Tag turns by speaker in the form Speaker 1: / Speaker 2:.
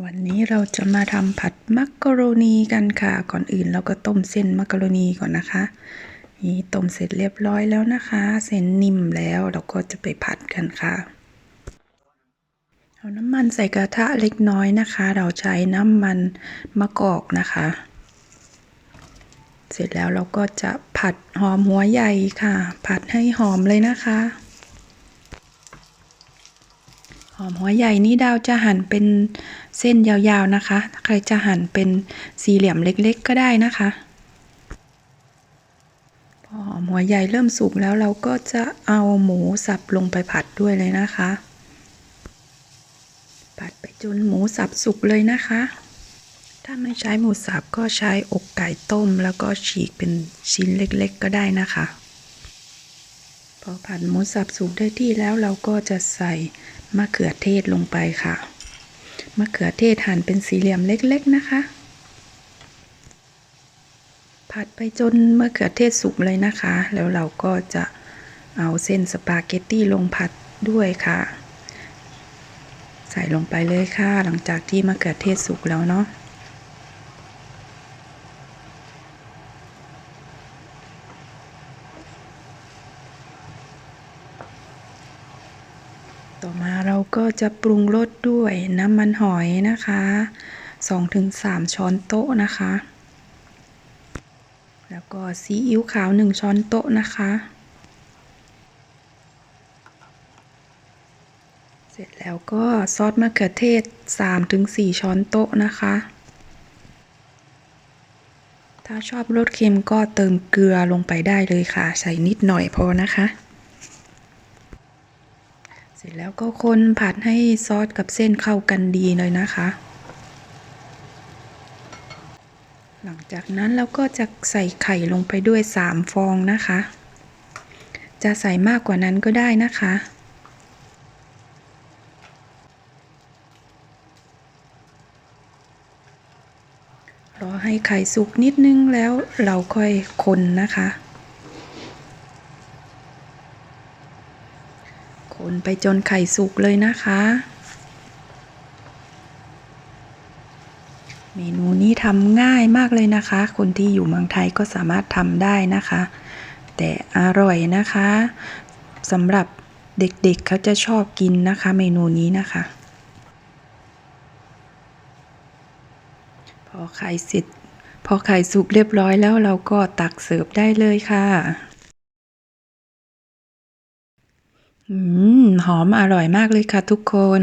Speaker 1: วันนี้เราจะมาทำผัดมักกะโรนีกันค่ะ ก่อนอื่นเราก็ต้มเส้นมักกะโรนีก่อนนะคะ นี่ต้มเสร็จเรียบร้อยแล้วนะคะ เส้นนิ่มแล้วเราก็จะไปผัดกันค่ะ เอาน้ำมันใส่กระทะเล็กน้อยนะคะ เราใช้น้ำมันมะกอกนะคะ เสร็จแล้วเราก็จะผัดหอมหัวใหญ่ค่ะ ผัดให้หอมเลยนะคะ ห อมหัวใหญ่นี่ดาวจะหั่นเป็นเส้นยาวๆนะคะ ใครจะหั่นเป็นสี่เหลี่ยมเล็กๆก็ได้นะคะพอหอมหัวใหญ่เริ่มสุกแล้วเราก็จะเอาหมูสับลงไปผัดด้วยเลยนะคะ ผัดไปจนหมูสับสุกเลยนะคะ ถ้าไม่ใช้หมูสับก็ใช้อกไก่ต้มแล้วก็ฉีกเป็นชิ้นเล็กๆก็ได้นะคะ พอผัดหมูสับสุกได้ที่แล้วเราก็จะใส่ มะเขือเทศลงไปค่ะ มะเขือเทศหั่นเป็นสี่เหลี่ยมเล็ก ๆ นะคะ ผัดไปจนมะเขือเทศสุกเลยนะคะ แล้วเราก็จะเอาเส้นสปาเกตตี้ลงผัดด้วยค่ะ ใส่ลงไปเลยค่ะ หลังจากที่มะเขือเทศสุกแล้วเนาะ ต่อมาเราก็จะปรุงรสด้วยน้ำมันหอยนะคะ 2-3 ช้อนโต๊ะนะคะ แล้วก็ซีอิ๊วขาว 1 ช้อนโต๊ะนะคะ เสร็จแล้วก็ซอสมะเขือเทศ 3-4 ช้อนโต๊ะนะคะ ถ้าชอบรสเค็มก็เติมเกลือลงไปได้เลยค่ะ ใส่นิดหน่อยพอนะคะ สร็จแล้วก็คนผัดให้ซอสกับเส้นเข้ากันดีเลยนะคะ หลังจากนั้นเราก็จะใส่ไข่ลงไปด้วย 3 ฟองนะคะ จะใส่มากกว่านั้นก็ได้นะคะรอให้ไข่สุกนิดนึงแล้วเราค่อยคนนะคะ คนไปจนไข่สุกเลยนะคะ เมนูนี้ทำง่ายมากเลยนะคะ คนที่อยู่เมืองไทยก็สามารถทำได้นะคะ แต่อร่อยนะคะสำหรับเด็กๆเเขาจะชอบกินนะคะ เมนูนี้นะคะ พอไข่เสร็จพอไข่สุกเรียบร้อยแล้วเราก็ตักเสิร์ฟได้เลยค่ะ อืม หอมอร่อยมากเลยค่ะทุกคน